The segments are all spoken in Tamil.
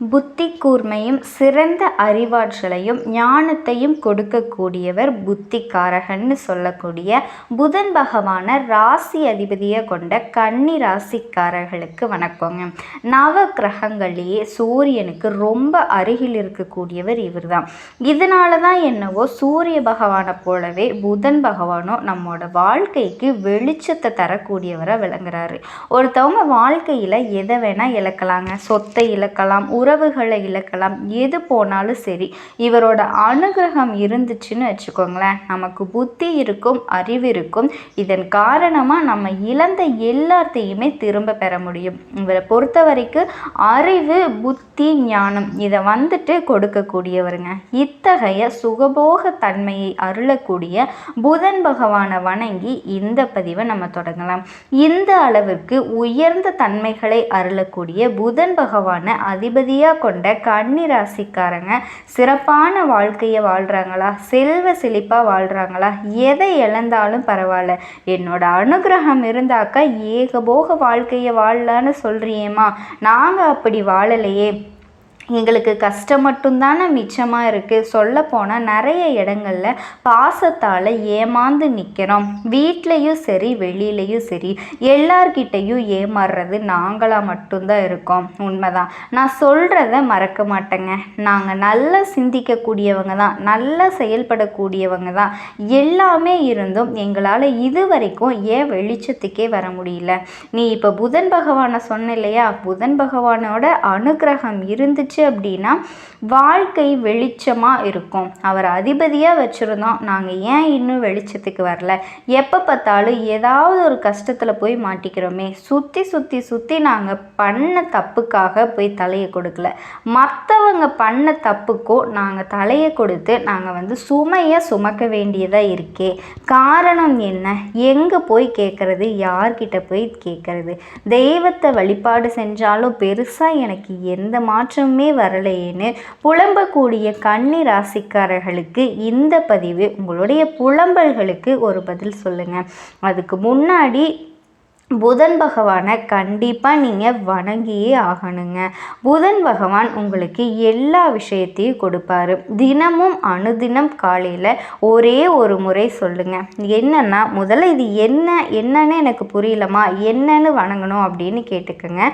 புத்தி கூர்மையும் சிறந்த அறிவாற்றலையும் ஞானத்தையும் கொடுக்கக்கூடியவர் புத்திக்காரகன்னு சொல்லக்கூடிய புதன் பகவான ராசி அதிபதியை கொண்ட கன்னி ராசிக்காரர்களுக்கு வணக்கங்க. நவ கிரகங்களையே சூரியனுக்கு ரொம்ப அருகில் இருக்கக்கூடியவர் இவர் தான் இதனால தான் என்னவோ சூரிய பகவானை போலவே புதன் பகவானும் நம்மோட வாழ்க்கைக்கு வெளிச்சத்தை தரக்கூடியவராக விளங்குறாரு. ஒருத்தவங்க வாழ்க்கையில் எதை வேணால் இழக்கலாங்க. சொத்தை இழக்கலாம் உறவுகளை இழக்கலாம். எது போனாலும் சரி இவரோட அனுகிரகம் இருந்துச்சுன்னு வச்சுக்கோங்களேன். நமக்கு புத்தி இருக்கும் அறிவு இருக்கும். இதன் காரணமாக நம்ம இழந்த எல்லாத்தையுமே திரும்ப பெற முடியும். இவரை பொறுத்த வரைக்கும் அறிவு புத்தி ஞானம் இதை வந்துட்டு கொடுக்கக்கூடியவருங்க. இத்தகைய சுகபோக தன்மையை அருளக்கூடிய புதன் பகவானை வணங்கி இந்த பதிவை நம்ம தொடங்கலாம். இந்த அளவிற்கு உயர்ந்த தன்மைகளை அருளக்கூடிய புதன் பகவானை அதிபதி விதியாக கொண்ட கன்னி ராசிக்காரங்க சிறப்பான வாழ்க்கையை வாழ்கிறாங்களா செல்வ செழிப்பாக வாழ்கிறாங்களா எதை இழந்தாலும் பரவாயில்ல. என்னோட அனுகிரகம் இருந்தாக்கா ஏகபோக வாழ்க்கையை வாழலான்னு சொல்கிறியேம்மா நாங்கள் அப்படி வாழலையே. எங்களுக்கு கஷ்டம் மட்டும்தானே மிச்சமாக இருக்குது சொல்லப்போனால் நிறைய இடங்களில் பாசத்தால் ஏமாந்து நிற்கிறோம் வீட்லேயும் சரி வெளியிலையும் சரி எல்லார்கிட்டேயும் ஏமாறுறது நாங்களாக மட்டும்தான் இருக்கோம். உண்மைதான். நான் சொல்கிறத மறக்க மாட்டேங்க. நாங்கள் நல்லா சிந்திக்கக்கூடியவங்க தான் நல்லா செயல்படக்கூடியவங்க தான் எல்லாமே இருந்தும் எங்களால் இது வரைக்கும் ஏன் வெளிச்சத்துக்கே வர முடியல? நீ இப்போ புதன் பகவானை சொன்ன இல்லையா? புதன் பகவானோட அனுகிரகம் இருந்துச்சு இருந்துச்சு அப்படின்னா வாழ்க்கை வெளிச்சமாக இருக்கும். அவர் அதிபதியாக வச்சுருந்தோம். நாங்கள் ஏன் இன்னும் வெளிச்சத்துக்கு வரல? எப்போ பார்த்தாலும் ஏதாவது ஒரு கஷ்டத்தில் போய் மாட்டிக்கிறோமே. சுற்றி சுற்றி சுற்றி நாங்கள் பண்ண தப்புக்காக போய் தலையை கொடுக்கல. மற்றவங்க பண்ண தப்புக்கோ நாங்கள் தலையை கொடுத்து நாங்கள் வந்து சுமையை சுமக்க வேண்டியதாக இருக்கே. காரணம் என்ன? எங்கே போய் கேட்குறது யார்கிட்ட போய் கேட்குறது தெய்வத்தை வழிபாடு செஞ்சாலும் பெருசாக எனக்கு எந்த மாற்றமுமே வரலையேன்னு புலம்பக்கூடிய கன்னி ராசிக்காரர்களுக்கு இந்த பதிவு உங்களுடைய புலம்பல்களுக்கு ஒரு பதில் சொல்லுங்கள் அதுக்கு முன்னாடி புதன் பகவானை கண்டிப்பாக நீங்கள் வணங்கியே ஆகணுங்க. புதன் பகவான் உங்களுக்கு எல்லா விஷயத்தையும் கொடுப்பாரு. தினமும் அனுதினம் காலையில் ஒரே ஒரு முறை சொல்லுங்கள் என்னென்னா முதல்ல இது என்ன என்னன்னு எனக்கு புரியலமா என்னன்னு வணங்கணும் அப்படின்னு கேட்டுக்கோங்க.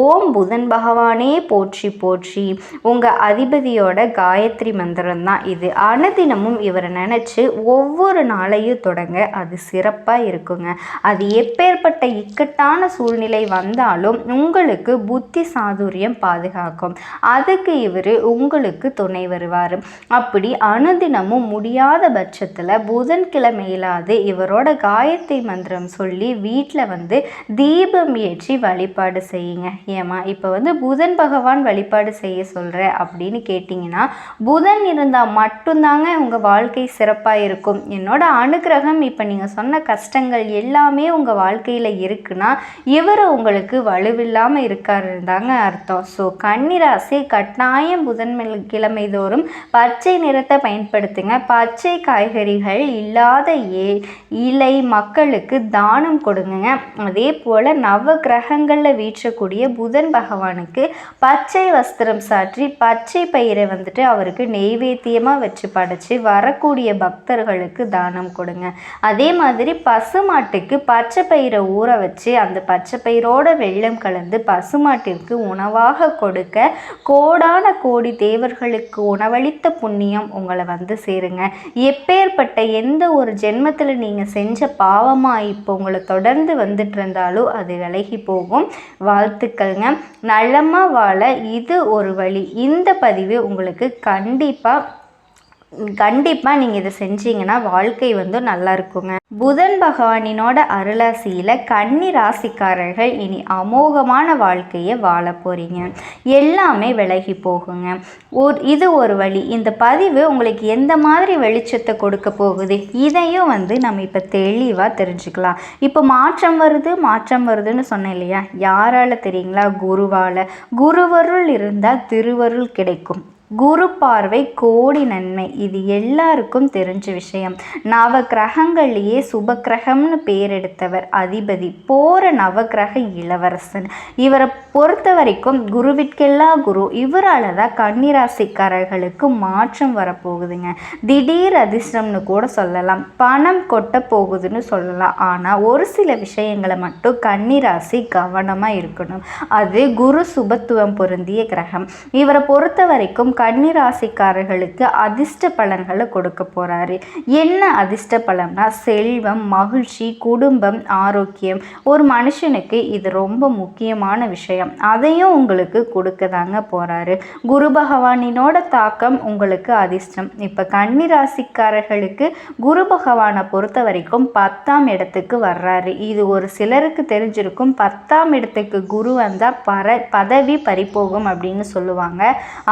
ஓம் புதன் பகவானே போற்றி போற்றி. உங்கள் அதிபதியோட காயத்ரி மந்திரம் தான் இது. அனுதினமும் இவரை நினச்சி ஒவ்வொரு நாளையும் தொடங்க அது சிறப்பாக இருக்குங்க. அது எப்பேற்பட்ட இக்கட்டான சூழ்நிலை வந்தாலும் உங்களுக்கு புத்தி சாதுரியம் பாதுகாக்கும். அதுக்கு இவர் உங்களுக்கு துணை வருவார். அப்படி அனுதினமும் முடியாத பட்சத்தில் புதன்கிழமையிலாது இவரோட காயத்ரி மந்திரம் சொல்லி வீட்டில் வந்து தீபம் ஏற்றி வழிபாடு செய்யுங்க. ஏமா இப்போ வந்து புதன் பகவான் வழிபாடு செய்ய சொல்கிற அப்படின்னு கேட்டிங்கன்னா புதன் இருந்தால் மட்டும்தாங்க உங்கள் வாழ்க்கை சிறப்பாக இருக்கும். என்னோட அனுகிரகம் இப்போ நீங்கள் சொன்ன கஷ்டங்கள் எல்லாமே உங்கள் வாழ்க்கையில் இருக்குன்னா இவர் உங்களுக்கு வலுவில்லாமல் இருக்காருன்னு தாங்க அர்த்தம். ஸோ கன்னிராசி கட்டாயம் புதன்மை கிழமை தோறும் பச்சை நிறத்தை பயன்படுத்துங்க. பச்சை காய்கறிகள் இல்லாத ஏ இலை மக்களுக்கு தானம் கொடுங்க அதே போல் நவ கிரகங்களில் வீற்றக்கூடிய புதன் பகவானுக்கு பச்சை வஸ்திரம் சாற்றி பச்சை பயிரை வந்துட்டு அவருக்கு நெய்வேத்தியமாக வச்சு படைச்சு வரக்கூடிய பக்தர்களுக்கு தானம் கொடுங்க. அதே மாதிரி பசுமாட்டுக்கு பச்சை பயிரை ஊற வச்சு அந்த பச்சை பயிரோட வெள்ளம் கலந்து பசுமாட்டிற்கு உணவாக கொடுக்க கோடான கோடி தேவர்களுக்கு உணவளித்த புண்ணியம் உங்களை வந்து சேருங்க. எப்பேற்பட்ட எந்த ஒரு ஜென்மத்தில் நீங்கள் செஞ்ச பாவமாக இப்போ உங்களை தொடர்ந்து வந்துட்டு இருந்தாலும் அது விலகி போகும். வாழ்த்துக்கள்ங்க. நல்லமாக வாழ இது ஒரு வழி. இந்த பதிவு உங்களுக்கு கண்டிப்பாக கண்டிப்பாக நீங்கள் இதை செஞ்சீங்கன்னா வாழ்க்கை வந்து நல்லா இருக்குங்க. புதன் பகவானினோட அருளாசியில் கன்னி ராசிக்காரர்கள் இனி அமோகமான வாழ்க்கையை வாழ போகிறீங்க எல்லாமே விலகி போகுங்க. ஒரு இது ஒரு வழி. இந்த பதிவு உங்களுக்கு எந்த மாதிரி வெளிச்சத்தை கொடுக்க போகுது? இதையும் வந்து நம்ம இப்போ தெளிவாக தெரிஞ்சுக்கலாம். இப்போ மாற்றம் வருது மாற்றம் வருதுன்னு சொன்னேன் இல்லையா? யாரால் தெரியுங்களா? குருவால். குருவருள் இருந்தால் திருவருள் கிடைக்கும். குரு பார்வை கோடி நன்மை. இது எல்லாருக்கும் தெரிஞ்ச விஷயம். நவ கிரகங்கள்லேயே சுப கிரகம்னு பேர் எடுத்தவர் அதிபதி போற நவகிரக இளவரசன். இவரை பொறுத்த வரைக்கும் குருவிற்கெல்லா குரு இவரால் தான் கன்னிராசிக்காரர்களுக்கு மாற்றம் வரப்போகுதுங்க. திடீர் அதிர்ஷ்டம்னு கூட சொல்லலாம். பணம் கொட்ட போகுதுன்னு சொல்லலாம். ஆனால் ஒரு சில விஷயங்களை மட்டும் கன்னிராசி கவனமாக இருக்கணும். அது குரு சுபத்துவம் பொருந்திய கிரகம். இவரை பொறுத்த வரைக்கும் கன்னிராசிக்காரர்களுக்கு அதிர்ஷ்ட பலன்களை கொடுக்க போகிறாரு என்ன அதிர்ஷ்ட பலன்னா செல்வம் மகிழ்ச்சி குடும்பம் ஆரோக்கியம். ஒரு மனுஷனுக்கு இது ரொம்ப முக்கியமான விஷயம். அதையும் உங்களுக்கு கொடுக்க தாங்க போகிறாரு குரு பகவானினோட தாக்கம் உங்களுக்கு அதிர்ஷ்டம். இப்போ ராசிக்காரர்களுக்கு குரு பகவானை பொறுத்த வரைக்கும் பத்தாம் இடத்துக்கு வர்றாரு. இது ஒரு சிலருக்கு தெரிஞ்சிருக்கும். பத்தாம் இடத்துக்கு குரு வந்தால் பர பதவி பறிப்போகும் அப்படின்னு சொல்லுவாங்க.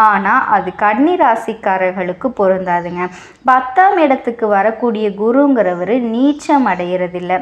ஆனால் அது கன்னி ராசிக்காரர்களுக்கு பொருந்தாதுங்க. பத்தாம் இடத்துக்கு வரக்கூடிய குருங்கிறவர் நீச்சம் அடைகிறதில்ல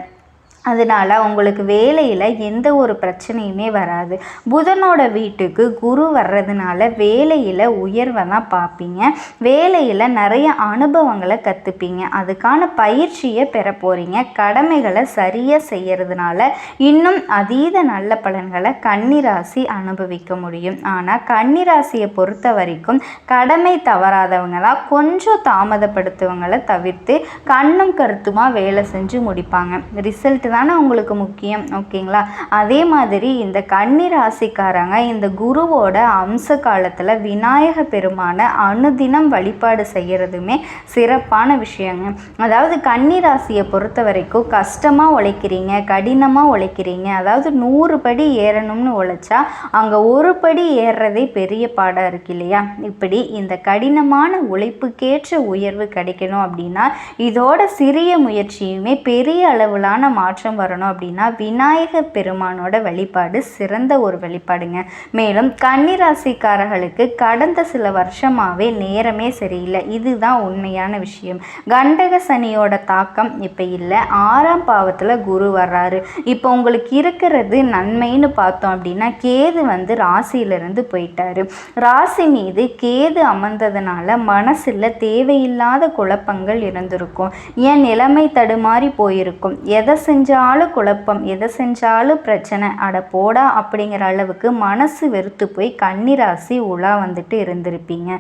அதனால் உங்களுக்கு வேலையில் எந்த ஒரு பிரச்சனையுமே வராது. புதனோட வீட்டுக்கு குரு வர்றதுனால வேலையில் உயர்வை தான் பார்ப்பீங்க. வேலையில் நிறைய அனுபவங்களை கற்றுப்பீங்க அதுக்கான பயிற்சியை பெற போகிறீங்க கடமைகளை சரியாக செய்கிறதுனால இன்னும் அதீத நல்ல பலன்களை கன்னிராசி அனுபவிக்க முடியும். ஆனால் கன்னிராசியை பொறுத்த வரைக்கும் கடமை தவறாதவங்களாக கொஞ்சம் தாமதப்படுத்துவங்களை தவிர்த்து கண்ணும் கருத்துமாக வேலை செஞ்சு முடிப்பாங்க. ரிசல்ட் தானே உங்களுக்கு முக்கியம் ஓகேங்களா? அதே மாதிரி இந்த கன்னி ராசிக்காரங்க இந்த குருவோட அம்ச காலத்தில் விநாயக பெருமான அனுதினம் வழிபாடு செய்கிறதுமே சிறப்பான விஷயங்க. அதாவது கன்னி ராசியை பொறுத்த வரைக்கும் கஷ்டமாக உழைக்கிறீங்க கடினமாக உழைக்கிறீங்க. அதாவது நூறு படி ஏறணும்னு உழைச்சா அங்கே ஒரு படி ஏறுறதே பெரிய பாடாக இருக்கு இல்லையா? இப்படி இந்த கடினமான உழைப்புக்கேற்ற உயர்வு கிடைக்கணும் அப்படின்னா இதோட சிறிய முயற்சியுமே பெரிய அளவிலான மாற்றம் மாற்றம் வரணும் அப்படின்னா விநாயகர் பெருமானோட வழிபாடு சிறந்த ஒரு வழிபாடுங்க. மேலும் கன்னிராசிக்காரர்களுக்கு கடந்த சில வருஷமாகவே நேரமே சரியில்லை. இதுதான் உண்மையான விஷயம். கண்டக சனியோட தாக்கம் இப்போ இல்லை. ஆறாம் பாவத்தில் குரு வர்றாரு. இப்போ உங்களுக்கு இருக்கிறது நன்மைன்னு பார்த்தோம் அப்படின்னா கேது வந்து ராசியிலிருந்து போயிட்டாரு. ராசி மீது கேது அமர்ந்ததுனால மனசில் தேவையில்லாத குழப்பங்கள் இருந்திருக்கும். ஏன் நிலைமை தடுமாறி போயிருக்கும். எதை செஞ்ச செஞ்சாலும் குழப்பம். எதை செஞ்சாலும் பிரச்சனை. அட போடா அப்படிங்கிற அளவுக்கு மனசு வெறுத்து போய் கன்னிராசி உலா வந்துட்டு இருந்திருப்பீங்க.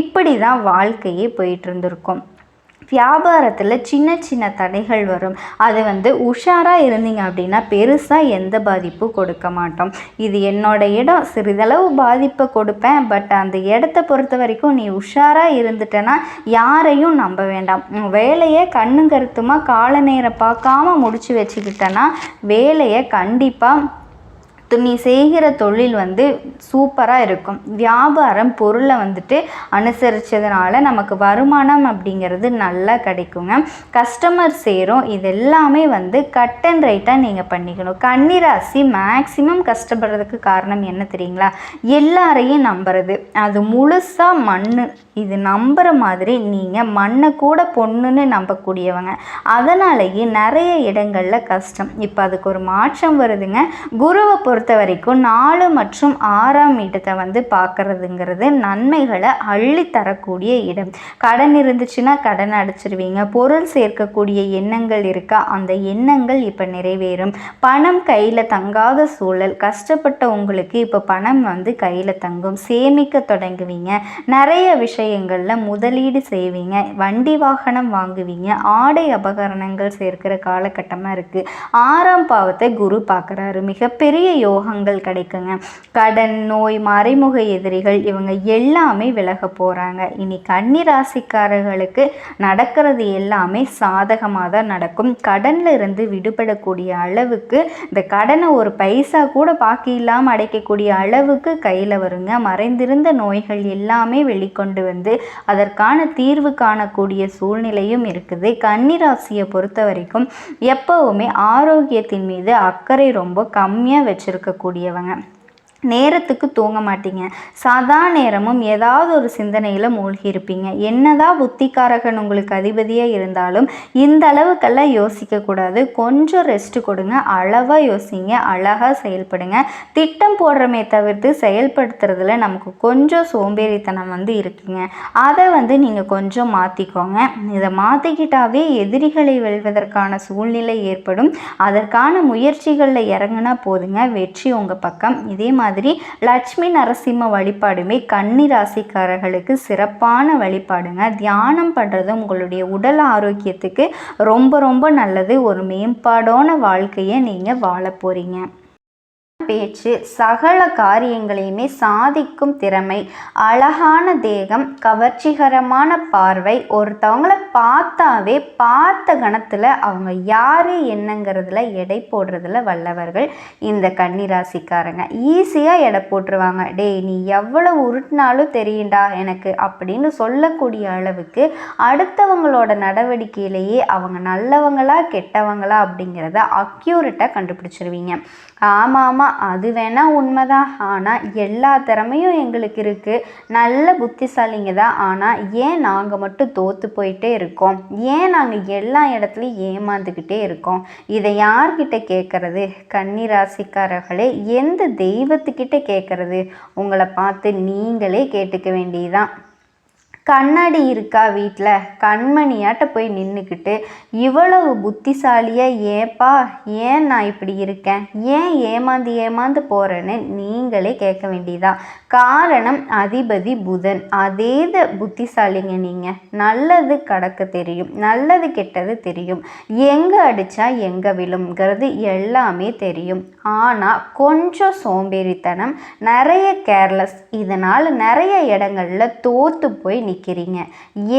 இப்படி தான் வாழ்க்கையே போயிட்டு இருந்திருக்கும். வியாபாரத்தில் சின்ன சின்ன தடைகள் வரும். அது வந்து உஷாராக இருந்தீங்க அப்படின்னா பெருசாக எந்த பாதிப்பும் கொடுக்க மாட்டோம். இது என்னோட இடம். சிறிதளவு பாதிப்பை கொடுப்பேன். பட் அந்த இடத்த பொறுத்த வரைக்கும் நீ உஷாராக இருந்துட்டேன்னா யாரையும் நம்ப வேண்டாம். வேலையை கண்ணு கருத்துமாக கால நேரம் பார்க்காம முடிச்சு வச்சுக்கிட்டேன்னா வேலையை கண்டிப்பாக நீ செய்கிற தொழில் வந்து சூப்பராக இருக்கும். வியாபாரம் பொருளை வந்துட்டு அனுசரித்ததுனால நமக்கு வருமானம் அப்படிங்கிறது நல்லா கிடைக்குங்க கஸ்டமர் சேரும். இது எல்லாமே வந்து கட் அண்ட் ரைட்டாக நீங்கள் பண்ணிக்கணும். கன்னிராசி மேக்சிமம் கஷ்டப்படுறதுக்கு காரணம் என்ன தெரியுங்களா? எல்லாரையும் நம்புறது. அது முழுசாக மண் இது நம்புகிற மாதிரி நீங்கள் மண்ணை கூட பொண்ணுன்னு நம்பக்கூடியவங்க. அதனாலேயே நிறைய இடங்களில் கஷ்டம். இப்போ அதுக்கு ஒரு மாற்றம் வருதுங்க. குருவை பொறுத்த பொறுத்த வரைக்கும் நாலு மற்றும் ஆறாம் இடத்தை வந்து பார்க்குறதுங்கிறது நன்மைகளை அள்ளி தரக்கூடிய இடம். கடன் இருந்துச்சுன்னா கடன் அடைச்சிருவீங்க. பொருள் சேர்க்கக்கூடிய எண்ணங்கள் இருக்கா? அந்த எண்ணங்கள் இப்போ நிறைவேறும். பணம் கையில் தங்காத சூழல். கஷ்டப்பட்ட உங்களுக்கு இப்போ பணம் வந்து கையில் தங்கும். சேமிக்க தொடங்குவீங்க. நிறைய விஷயங்களில் முதலீடு செய்வீங்க. வண்டி வாகனம் வாங்குவீங்க. ஆடை அபகரணங்கள் சேர்க்கிற காலகட்டமாக இருக்குது ஆறாம் பாவத்தை குரு பார்க்குறாரு மிகப்பெரிய யோகங்கள் கிடைக்குங்க. கடன் நோய் மறைமுக எதிரிகள் இவங்க எல்லாமே விலக போகிறாங்க இனி கன்னி ராசிக்காரர்களுக்கு நடக்கிறது எல்லாமே சாதகமாக தான் நடக்கும். கடனில் இருந்து விடுபடக்கூடிய அளவுக்கு இந்த கடனை ஒரு பைசா கூட பாக்கி இல்லாமல் அடைக்கக்கூடிய அளவுக்கு கையில் வருங்க. மறைந்திருந்த நோய்கள் எல்லாமே வெளிக்கொண்டு வந்து அதற்கான தீர்வு காணக்கூடிய சூழ்நிலையும் இருக்குது. கன்னிராசியை பொறுத்த வரைக்கும் எப்போவுமே ஆரோக்கியத்தின் மீது அக்கறை ரொம்ப கம்மியாக வச்சுருக்கக்கூடியவங்க நேரத்துக்கு தூங்க மாட்டீங்க. சதா நேரமும் ஏதாவது ஒரு சிந்தனையில் மூழ்கி இருப்பீங்க. என்னதான் புத்திக்காரகன் உங்களுக்கு அதிபதியாக இருந்தாலும் இந்த அளவுக்கெல்லாம் யோசிக்கக்கூடாது கொஞ்சம் ரெஸ்ட் கொடுங்க. அளவாக யோசிங்க. அழகாக செயல்படுங்க. திட்டம் போடுறமே தவிர்த்து செயல்படுத்துறதுல நமக்கு கொஞ்சம் சோம்பேறித்தனம் வந்து இருக்குங்க. அதை வந்து நீங்கள் கொஞ்சம் மாற்றிக்கோங்க இதை மாற்றிக்கிட்டாவே எதிரிகளை வெல்வதற்கான சூழ்நிலை ஏற்படும். அதற்கான முயற்சிகளில் இறங்குனா போதுங்க. வெற்றி உங்கள் பக்கம். இதே மாதிரி மாதிரி லட்சுமி நரசிம்ம வழிபாடுமே கன்னி ராசிக்காரர்களுக்கு சிறப்பான வழிபாடுங்க. தியானம் பண்ணுறது உங்களுடைய உடல் ஆரோக்கியத்துக்கு ரொம்ப ரொம்ப நல்லது. ஒரு மேம்பாடான வாழ்க்கையை நீங்கள் வாழ போகிறீங்க பேச்சு சகல காரியங்களையுமே சாதிக்கும் திறமை அழகான தேகம் கவர்ச்சிகரமான பார்வை ஒருத்தவங்கள பார்த்தாவே பார்த்த கணத்தில் அவங்க யார் என்னங்கிறதுல எடை போடுறதுல வல்லவர்கள் இந்த கன்னிராசிக்காரங்க. ஈஸியாக எடை போட்டுருவாங்க. டேய் நீ எவ்வளோ உருட்டினாலும் தெரியுண்டா எனக்கு அப்படின்னு சொல்லக்கூடிய அளவுக்கு அடுத்தவங்களோட நடவடிக்கையிலேயே அவங்க நல்லவங்களா கெட்டவங்களா அப்படிங்கிறத அக்யூரட்டாக கண்டுபிடிச்சிருவீங்க. ஆமாம் ஆமாம் அது வேணால் உண்மைதான் ஆனால் எல்லா திறமையும் எங்களுக்கு இருக்குது நல்ல புத்திசாலிங்க தான். ஆனால் ஏன் நாங்கள் மட்டும் தோற்று போயிட்டே இருக்கோம்? ஏன் நாங்கள் எல்லா இடத்துலையும் ஏமாந்துக்கிட்டே இருக்கோம்? இதை யார்கிட்ட கேட்குறது கன்னிராசிக்காரர்களே எந்த தெய்வத்துக்கிட்ட கேட்குறது உங்களை பார்த்து நீங்களே கேட்டுக்க வேண்டியதான் கண்ணாடி இருக்கா வீட்டில் கண்மணியாட்ட போய் நின்றுக்கிட்டு இவ்வளவு புத்திசாலியாக ஏப்பா ஏன் நான் இப்படி இருக்கேன்? ஏன் ஏமாந்து ஏமாந்து போகிறேன்னு நீங்களே கேட்க வேண்டியதான் காரணம் அதிபதி புதன். அதே புத்திசாலிங்க நீங்கள் நல்லது கடக்க தெரியும். நல்லது கெட்டது தெரியும். எங்கே அடித்தா எங்கே விழுங்கிறது எல்லாமே தெரியும். ஆனால் கொஞ்சம் சோம்பேறித்தனம் நிறைய கேர்லெஸ் இதனால் நிறைய இடங்களில் தோற்று போய் நிற்கிறீங்க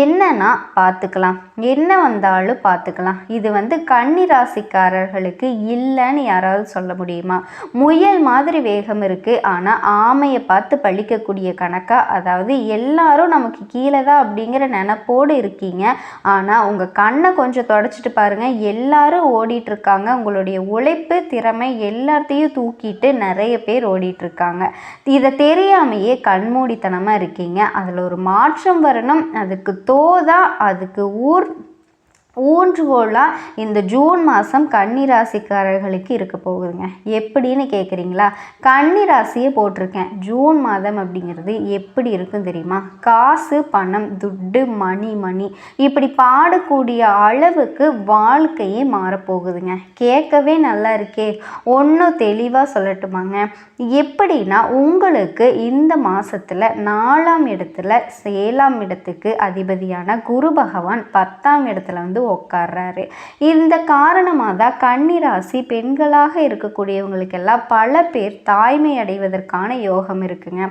என்னன்னா பார்த்துக்கலாம். என்ன வந்தாலும் பார்த்துக்கலாம். இது வந்து கன்னி ராசிக்காரர்களுக்கு இல்லைன்னு யாராவது சொல்ல முடியுமா? முயல் மாதிரி வேகம் இருக்குது ஆனால் ஆமையை பார்த்து பழிக்கக்கூடிய கணக்காக அதாவது எல்லாரும் நமக்கு கீழே தான் அப்படிங்கிற நினப்போடு இருக்கீங்க. ஆனால் உங்கள் கண்ணை கொஞ்சம் தொடச்சிட்டு பாருங்கள் எல்லாரும் ஓடிட்டுருக்காங்க உங்களுடைய உழைப்பு திறமை எல்லாத்தையும் தூக்கிட்டு நிறைய பேர் ஓடிட்டுருக்காங்க இதை தெரியாமையே கண்மூடித்தனமாக இருக்கீங்க. அதில் ஒரு மாற்றம் வரணும். அதுக்கு தோதா அதுக்கு ஊர் ஊன்றுகோலாக இந்த ஜூன் மாதம் கன்னி ராசிக்காரர்களுக்கு இருக்க போகுதுங்க. எப்படின்னு கேட்குறீங்களா கன்னி ராசியை போட்டிருக்கேன். ஜூன் மாதம் அப்படிங்கிறது எப்படி இருக்கும் தெரியுமா? காசு பணம் துட்டு மணி மணி. இப்படி பாடக்கூடிய அளவுக்கு வாழ்க்கையே மாறப்போகுதுங்க. கேட்கவே நல்லா இருக்கே. ஒன்றும் தெளிவாக சொல்லட்டுமாங்க. எப்படின்னா உங்களுக்கு இந்த மாதத்தில் நாலாம் இடத்துல ஏழாம் இடத்துக்கு அதிபதியான குரு பகவான் பத்தாம் இடத்துல வந்து உட்கார்றாரு. இந்த காரணமாக தான் கன்னிராசி பெண்களாக இருக்கக்கூடியவங்களுக்கெல்லாம் பல பேர் தாய்மை அடைவதற்கான யோகம் இருக்குங்க.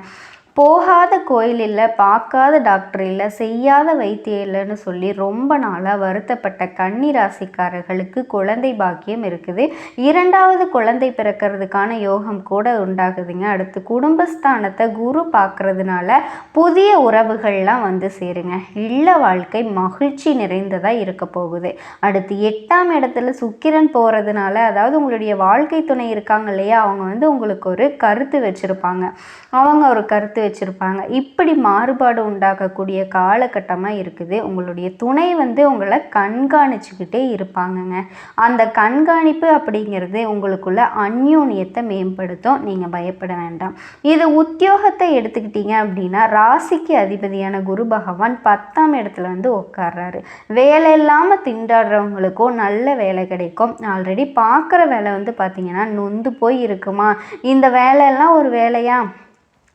போகாத கோயில் இல்லை பார்க்காத டாக்டர் இல்லை செய்யாத வைத்தியம் இல்லைன்னு சொல்லி ரொம்ப நாளாக வருத்தப்பட்ட கன்னி ராசிக்காரர்களுக்கு குழந்தை பாக்கியம் இருக்குது. இரண்டாவது குழந்தை பிறக்கிறதுக்கான யோகம் கூட உண்டாகுதுங்க. அடுத்து குடும்பஸ்தானத்தை குரு பார்க்கறதுனால புதிய உறவுகள்லாம் வந்து சேருங்க. இல்ல வாழ்க்கை மகிழ்ச்சி நிறைந்ததாக இருக்க போகுது. அடுத்து எட்டாம் இடத்துல சுக்கிரன் போகிறதுனால அதாவது உங்களுடைய வாழ்க்கை துணை இருக்காங்க இல்லையா அவங்க வந்து உங்களுக்கு ஒரு கருத்து வச்சுருப்பாங்க. அவங்க ஒரு கருத்து வச்சுருப்பாங்க. இப்படி மாறுபாடு உண்டாக்கக்கூடிய காலகட்டமாக இருக்குது. உங்களுடைய துணை வந்து உங்களை கண்காணிச்சுக்கிட்டே இருப்பாங்கங்க. அந்த கண்காணிப்பு அப்படிங்கிறது உங்களுக்குள்ள அந்யோன்யத்தை மேம்படுத்தும். நீங்கள் பயப்பட வேண்டாம். இது உத்தியோகத்தை எடுத்துக்கிட்டீங்க அப்படின்னா ராசிக்கு அதிபதியான குரு பகவான் பத்தாம் இடத்துல வந்து உட்கார்றாரு. வேலை இல்லாமல் திண்டாடுறவங்களுக்கும் நல்ல வேலை கிடைக்கும். ஆல்ரெடி பார்க்குற வேலை வந்து பார்த்திங்கன்னா நொந்து போய் இருக்குமா? இந்த வேலையெல்லாம் ஒரு வேலையா?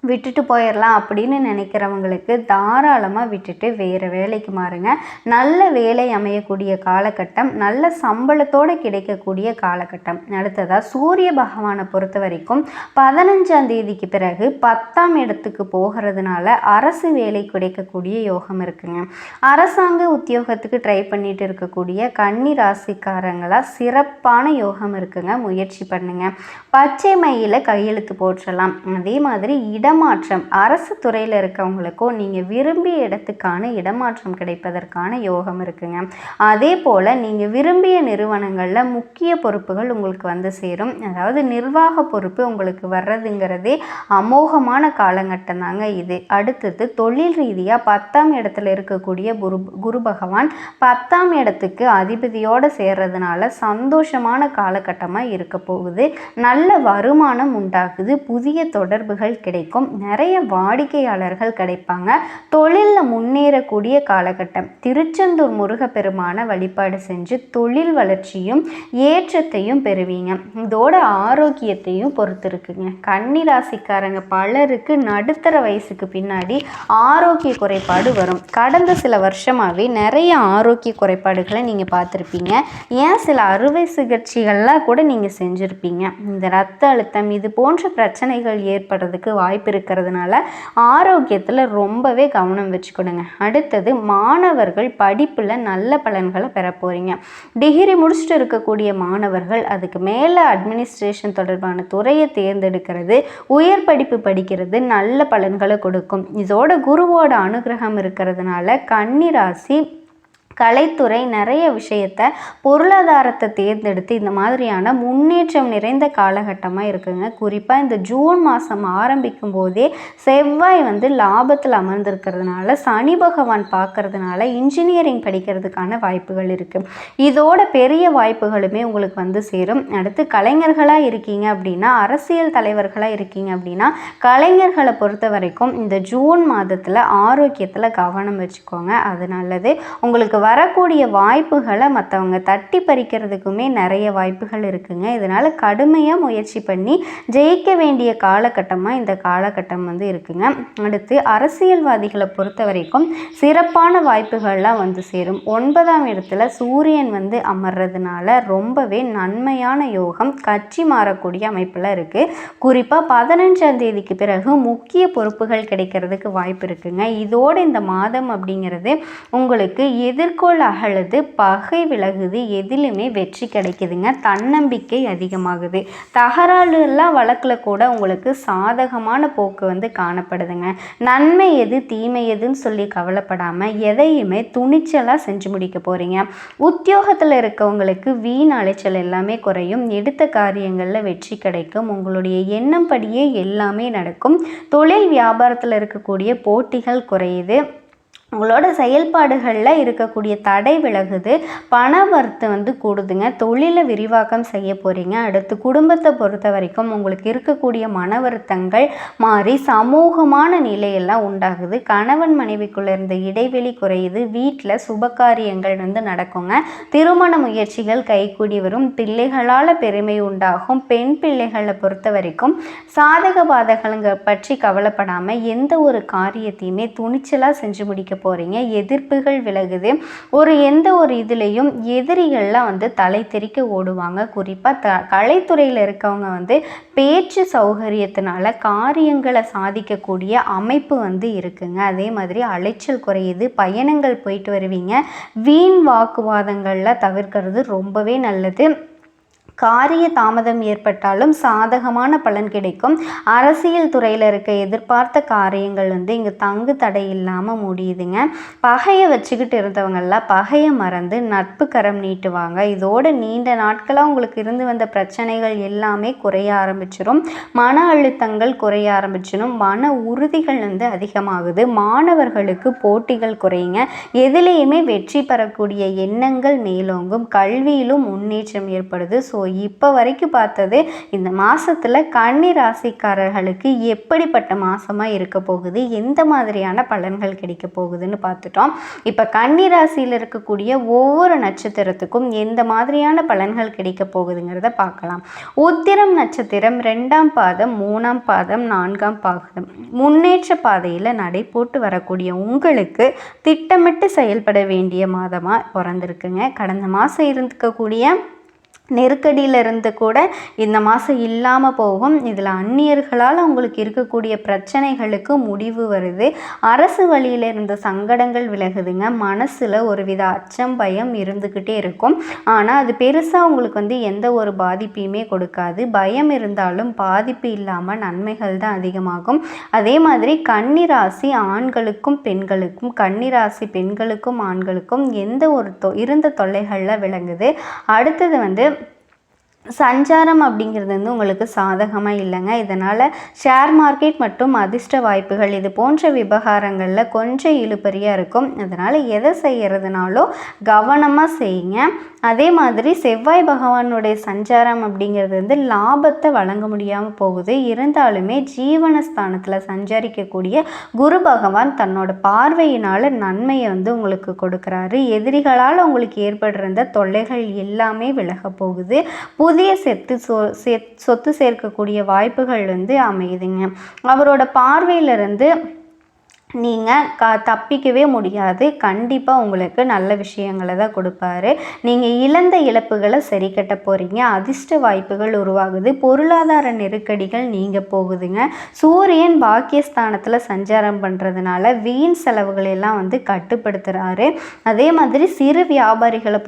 விட்டுட்டு போயிடலாம் அப்படின்னு நினைக்கிறவங்களுக்கு தாராளமாக விட்டுட்டு வேறு வேலைக்கு மாறுங்க. நல்ல வேலை அமையக்கூடிய காலகட்டம் நல்ல சம்பளத்தோடு கிடைக்கக்கூடிய காலகட்டம். அடுத்ததாக சூரிய பகவானை பொறுத்த வரைக்கும் பதினஞ்சாம் தேதிக்கு பிறகு பத்தாம் இடத்துக்கு போகிறதுனால அரசு வேலை கிடைக்கக்கூடிய யோகம் இருக்குங்க. அரசாங்க உத்தியோகத்துக்கு ட்ரை பண்ணிட்டு இருக்கக்கூடிய கன்னி ராசிக்காரங்களாக சிறப்பான யோகம் இருக்குங்க. முயற்சி பண்ணுங்க. பச்சை மையில் கையெழுத்து போற்றலாம். அதே மாதிரி இட இடமாற்றம். அரசு துறையில் இருக்கவங்களுக்கும் நீங்கள் விரும்பிய இடத்துக்கான இடமாற்றம் கிடைப்பதற்கான யோகம் இருக்குங்க. அதே போல் நீங்கள் விரும்பிய நிறுவனங்களில் முக்கிய பொறுப்புகள் உங்களுக்கு வந்து சேரும். அதாவது நிர்வாக பொறுப்பு உங்களுக்கு வர்றதுங்கிறதே அமோகமான காலகட்டம் தாங்க இது. அடுத்தது தொழில் ரீதியாக பத்தாம் இடத்துல இருக்கக்கூடிய குரு குரு பகவான் பத்தாம் இடத்துக்கு அதிபதியோடு சேர்றதுனால சந்தோஷமான காலகட்டமாக இருக்க போகுது. நல்ல வருமானம் உண்டாகுது. புதிய தொடர்புகள் கிடைக்கும். நிறைய வாடிக்கையாளர்கள் கிடைப்பாங்க. தொழிலில் முன்னேறக்கூடிய காலகட்டம். திருச்செந்தூர் முருகப்பெருமான வழிபாடு செஞ்சு தொழில் வளர்ச்சியும் ஏற்றத்தையும் பெறுவீங்க. இதோட ஆரோக்கியத்தையும் பொறுத்து இருக்குங்க கன்னி ராசிக்காரங்க பலருக்கு நடுத்தர வயசுக்கு பின்னாடி ஆரோக்கிய குறைபாடு வரும். கடந்த சில வருஷமாகவே நிறைய ஆரோக்கிய குறைபாடுகளை நீங்கள் பார்த்துருப்பீங்க. ஏன் சில அறுவை சிகிச்சைகள்லாம் கூட நீங்கள் செஞ்சுருப்பீங்க. இந்த ரத்த அழுத்தம் இது போன்ற பிரச்சனைகள் ஏற்படுறதுக்கு வாய்ப்பு இருக்கிறதுனால ஆரோக்கியத்தில் ரொம்பவே கவனம் வச்சுக்கணுங்க. அடுத்தது மாணவர்கள் படிப்பில் நல்ல பலன்களை பெற போகிறீங்க டிகிரி முடிச்சுட்டு இருக்கக்கூடிய மாணவர்கள் அதுக்கு மேலே அட்மினிஸ்ட்ரேஷன் தொடர்பான துறையை தேர்ந்தெடுக்கிறது உயர் படிப்பு படிக்கிறது நல்ல பலன்களை கொடுக்கும். இதோட குருவோட அனுகிரகம் இருக்கிறதுனால கன்னிராசி கலைத்துறை நிறைய விஷயத்த பொருளாதாரத்தை தேர்ந்தெடுத்து இந்த மாதிரியான முன்னேற்றம் நிறைந்த காலகட்டமாக இருக்குங்க. குறிப்பாக இந்த ஜூன் மாதம் ஆரம்பிக்கும் போதே செவ்வாய் வந்து லாபத்தில் அமர்ந்திருக்கிறதுனால சனி பகவான் பார்க்கறதுனால இன்ஜினியரிங் படிக்கிறதுக்கான வாய்ப்புகள் இருக்குது இதோட பெரிய வாய்ப்புகளுமே உங்களுக்கு வந்து சேரும். அடுத்து கலைஞர்களாக இருக்கீங்க அப்படின்னா அரசியல் தலைவர்களாக இருக்கீங்க அப்படின்னா கலைஞர்களை பொறுத்த வரைக்கும் இந்த ஜூன் மாதத்தில் ஆரோக்கியத்தில் கவனம் வச்சுக்கோங்க. அது நல்லது. உங்களுக்கு வரக்கூடிய வாய்ப்புகளை மற்றவங்க தட்டி பறிக்கிறதுக்குமே நிறைய வாய்ப்புகள் இருக்குங்க. இதனால் கடுமையாக முயற்சி பண்ணி ஜெயிக்க வேண்டிய காலகட்டமாக இந்த காலகட்டம் வந்து இருக்குங்க. அடுத்து அரசியல்வாதிகளை பொறுத்த வரைக்கும் சிறப்பான வாய்ப்புகள்லாம் வந்து சேரும். ஒன்பதாம் இடத்துல சூரியன் வந்து அமர்றதுனால ரொம்பவே நன்மையான யோகம் கட்சி மாறக்கூடிய அமைப்பில் இருக்குது குறிப்பாக பதினஞ்சாம் தேதிக்கு பிறகு முக்கிய பொறுப்புகள் கிடைக்கிறதுக்கு வாய்ப்பு இருக்குங்க. இதோடு இந்த மாதம் அப்படிங்கிறது உங்களுக்கு எதிர்கொள்ள குறிக்கோள் அகழுது பகை விலகுது எதிலுமே வெற்றி கிடைக்குதுங்க. தன்னம்பிக்கை அதிகமாகுது. தகராறுலாம் வழக்கில் கூட உங்களுக்கு சாதகமான போக்கு வந்து காணப்படுதுங்க. நன்மை எது தீமை எதுன்னு சொல்லி கவலைப்படாமல் எதையுமே துணிச்சலாக செஞ்சு முடிக்க போகிறீங்க உத்தியோகத்தில் இருக்கவங்களுக்கு வீண் அலைச்சல் எல்லாமே குறையும். எடுத்த காரியங்களில் வெற்றி கிடைக்கும். உங்களுடைய எண்ணம் படியே எல்லாமே நடக்கும். தொழில் வியாபாரத்தில் இருக்கக்கூடிய போட்டிகள் குறையுது. உங்களோட செயல்பாடுகளில் இருக்கக்கூடிய தடை விலகுது. பண வரத்து வந்து கூடுதுங்க. தொழிலை விரிவாக்கம் செய்ய போகிறீங்க அடுத்து குடும்பத்தை பொறுத்த வரைக்கும் உங்களுக்கு இருக்கக்கூடிய மன வருத்தங்கள் மாறி சமூகமான நிலையெல்லாம் உண்டாகுது. கணவன் மனைவிக்குள்ள இருந்த இடைவெளி குறையுது. வீட்டில் சுபகாரியங்கள் வந்து நடக்குங்க. திருமண முயற்சிகள் கைகூடி வரும். பிள்ளைகளால் பெருமை உண்டாகும். பெண் பிள்ளைகளை பொறுத்த வரைக்கும் சாதக பாதகங்களை பற்றி கவலைப்படாமல் எந்த ஒரு காரியத்தையுமே துணிச்சலாக செஞ்சு முடிக்க போகிறீங்க எதிர்ப்புகள் விலகுது. ஒரு எந்த ஒரு இதுலேயும் எதிரிகள்லாம் வந்து தலை தெறிக்க ஓடுவாங்க. குறிப்பாக த கலைத்துறையில் இருக்கவங்க வந்து பேச்சு சௌகரியத்தினால காரியங்களை சாதிக்கக்கூடிய அமைப்பு வந்து இருக்குங்க. அதே மாதிரி அலைச்சல் குறையுது பயணங்கள் போயிட்டு வருவீங்க. வீண் வாக்குவாதங்களில் தவிர்க்கிறது ரொம்பவே நல்லது. காரிய தாமதம் ஏற்பட்டாலும் சாதகமான பலன் கிடைக்கும். அரசியல் துறையில் இருக்க எதிர்பார்த்த காரியங்கள் வந்து இங்கே தங்கு தடை இல்லாமல் முடியுதுங்க பகையை வச்சுக்கிட்டு இருந்தவங்கெல்லாம் பகையை மறந்து நட்பு கரம் நீட்டுவாங்க. இதோட நீண்ட நாட்களாக உங்களுக்கு இருந்து வந்த பிரச்சனைகள் எல்லாமே குறைய ஆரம்பிச்சிடும் மன அழுத்தங்கள் குறைய ஆரம்பிச்சிடும் மன உறுதிகள் வந்து அதிகமாகுது. மாணவர்களுக்கு போட்டிகள் குறையுங்க. எதிலேயுமே வெற்றி பெறக்கூடிய எண்ணங்கள் மேலோங்கும். கல்வியிலும் முன்னேற்றம் ஏற்படுது. ஸோ இப்போ வரைக்கும் பார்த்தது இந்த மாதத்தில் கன்னி ராசிக்காரர்களுக்கு எப்படிப்பட்ட மாதமாக இருக்க போகுது எந்த மாதிரியான பலன்கள் கிடைக்க போகுதுன்னு பார்த்துட்டோம். இப்போ கன்னி ராசியில் இருக்கக்கூடிய ஒவ்வொரு நட்சத்திரத்துக்கும் எந்த மாதிரியான பலன்கள் கிடைக்க போகுதுங்கிறத பார்க்கலாம். உத்திரம் நட்சத்திரம் ரெண்டாம் பாதம் மூணாம் பாதம் நான்காம் பாதம். முன்னேற்ற பாதையில் நடை போட்டு வரக்கூடிய உங்களுக்கு திட்டமிட்டு செயல்பட வேண்டிய மாதமாக பிறந்திருக்குங்க. கடந்த மாதம் இருந்துக்கக்கூடிய நெருக்கடியிலிருந்து கூட இந்த மாதம் இல்லாமல் போகும். இதில் அந்நியர்களால் உங்களுக்கு இருக்கக்கூடிய பிரச்சனைகளுக்கு முடிவு வருது. அரசு வழியில் இருந்த சங்கடங்கள் விலகுதுங்க. மனசில் ஒரு வித அச்சம் பயம் இருந்துக்கிட்டே இருக்கும். ஆனால் அது பெருசாக உங்களுக்கு வந்து எந்த ஒரு பாதிப்பையுமே கொடுக்காது. பயம் இருந்தாலும் பாதிப்பு இல்லாமல் நன்மைகள் தான் அதிகமாகும். அதே மாதிரி கன்னிராசி ஆண்களுக்கும் பெண்களுக்கும் கன்னிராசி பெண்களுக்கும் ஆண்களுக்கும் எந்த ஒரு தொ இருந்த தொல்லைகளில் விளங்குது. அடுத்தது வந்து சஞ்சாரம் அப்படிங்கிறது வந்து உங்களுக்கு சாதகமாக இல்லைங்க. இதனால் ஷேர் மார்க்கெட் மற்றும் அதிர்ஷ்ட வாய்ப்புகள் இது போன்ற விவகாரங்களில் கொஞ்சம் இழுபறியாக இருக்கும். அதனால் எதை செய்கிறதுனாலும் கவனமாக செய்யுங்க. அதே மாதிரி செவ்வாய் பகவானுடைய சஞ்சாரம் அப்படிங்கிறது வந்து லாபத்தை வழங்க முடியாமல் போகுது. இருந்தாலுமே ஜீவனஸ்தானத்தில் சஞ்சரிக்கக்கூடிய குரு பகவான் தன்னோட பார்வையினால் நன்மையை வந்து உங்களுக்கு கொடுக்குறாரு. எதிரிகளால் உங்களுக்கு ஏற்படுற தொல்லைகள் எல்லாமே விலக போகுது. புதிய செத்து சொ சொத்து சேர்க்கக்கூடிய வாய்ப்புகள் வந்து அமையுதுங்க. அவரோட பார்வையிலிருந்து நீங்கள் க தப்பிக்கவே முடியாது. கண்டிப்பாக உங்களுக்கு நல்ல விஷயங்களை தான் கொடுப்பாரு. நீங்கள் இழந்த இழப்புகளை சரி கட்ட போகிறீங்க அதிர்ஷ்ட வாய்ப்புகள் உருவாகுது. பொருளாதார நெருக்கடிகள் நீங்கள் போகுதுங்க. சூரியன் பாக்கியஸ்தானத்தில் சஞ்சாரம் பண்ணுறதுனால வீண் செலவுகளை எல்லாம் வந்து கட்டுப்படுத்துகிறாரு அதே மாதிரி சிறு வியாபாரிகளை